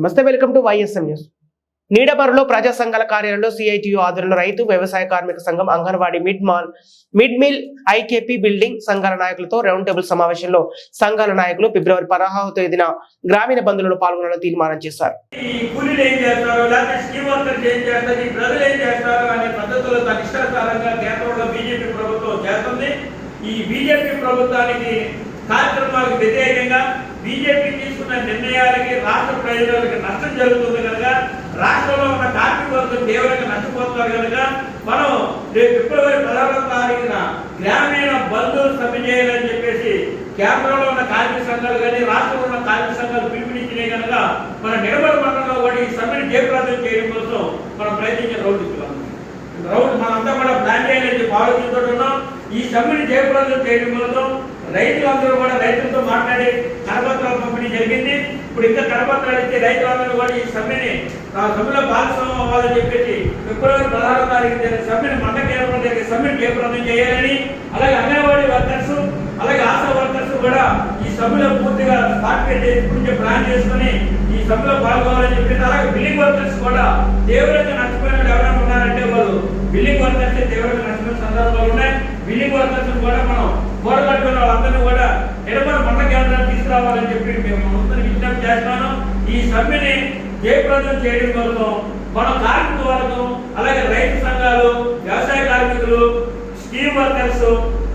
నమస్తే welcome to YSM news నీడమరులో ప్రజా సంఘాల కార్యాలయంలో సిఐటియు ఆధ్వర్యంలో రైతు వ్యవసాయ కార్మిక సంఘం Anganwadi mid meal mid meal IKP building సంఘాల నాయకులతో రౌండ్ టేబుల్ సమావేశంలో సంఘాల నాయకులు ఫిబ్రవరి పదహారవ తేదీన గ్రామీణ బంధువులను పాల్గొనాలని తీర్మానం చేశారు. ఈ బీజేపీ ప్రభుత్వానికి కార్యక్రమాలకు వ్యతిరేకంగా బీజేపీ తీసుకున్న నిర్ణయాలకి రాష్ట్ర ప్రయోజనాలకి నష్టం జరుగుతుంది కనుక రాష్ట్రంలో ఉన్న కార్మిక వర్గం తీవ్రంగా నష్టపోతున్నారు కనుక మనం రేపు ఫిబ్రవరి పదహారవ తారీఖున గ్రామీణ బంధువులు సమ్మె చేయాలని చెప్పేసి కేంద్రంలో ఉన్న కార్మిక సంఘాలు కానీ రాష్ట్రంలో ఉన్న కార్మిక సంఘాలు పిలుపునిచ్చినాయి కనుక మన నిర్మల మండలంలో కూడా ఈ సమ్మెను జయప్రదం చేయడం కోసం మనం ప్రయత్నించిన రౌండ్ ఇస్తున్నాం. రౌండ్ మనంతా కూడా ప్లాన్ చేయాలని చెప్పి ఆలోచించుకుంటున్నాం ఈ సమ్మెని జయప్రదం చేయడం కోసం రైతులందరూ కూడా రైతులతో మాట్లాడి కరపత్రాలు పంపిణీ జరిగింది. ఇప్పుడు ఇంకా కరపత్రాలు ఇచ్చి రైతులందరూ కూడా ఈ సమ్మెని ఆ సమ్మెలో భాగస్వామ్యం అవ్వాలని చెప్పేసి ఫిబ్రవరి పదహారో తారీఖు జరిగిన సమ్మెను మండ కేంద్రంలో జరిగిన సమ్మెను జయప్రదం చేయాలని అలాగే అంగన్వాడీ వర్కర్స్ అలాగే ఆశా వర్కర్స్ కూడా ఈ సభలో పూర్తిగా పార్టిసిపేట్ చేసి ప్లాన్ చేసుకుని ఈ సభలో పాల్గొనాలని చెప్పి అలాగే బిల్డింగ్ వర్కర్స్ కూడా తీవ్రంగా నష్టపోయిన వాళ్ళు ఎవరైనా ఉన్నారంటే వాళ్ళు బిల్డింగ్ వర్కర్స్ తీవ్రంగా నష్టపోయిన సందర్భాలు ఉన్నాయి బిల్డింగ్ వర్కర్స్ కూడా మనం గోడగట్టుకున్న వాళ్ళందరినీ కూడా నిలబడి మండల కేంద్రానికి తీసుకురావాలని చెప్పి మేము ముందు విజ్ఞప్తి చేస్తున్నాను. ఈ సమ్మెని జయప్రదం చేయడం కోసం మన కార్మిక వర్గం అలాగే రైతు సంఘాలు వ్యవసాయ కార్మికులు స్కీమ్ వర్కర్స్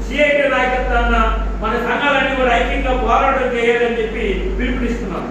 సిఐటి నాయకత్వాన మన సంఘాలన్నీ కూడా ఐక్యంగా పోరాటం చేయాలని చెప్పి పిలుపునిస్తున్నాం